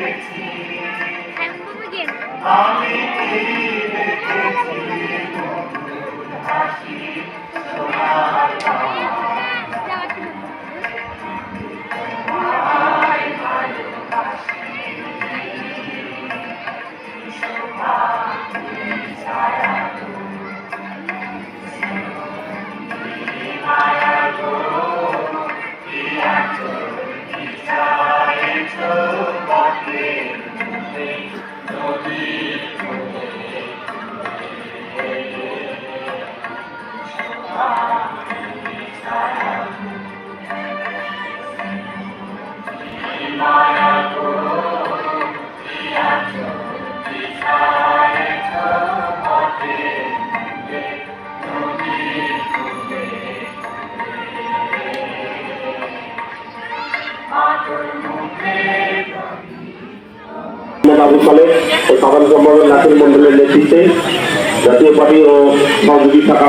সালে ও সাধারণ সম্পাদক নাসির মন্ডলের নেতৃত্বে জাতীয় পার্টি ও সহযোগী শাখা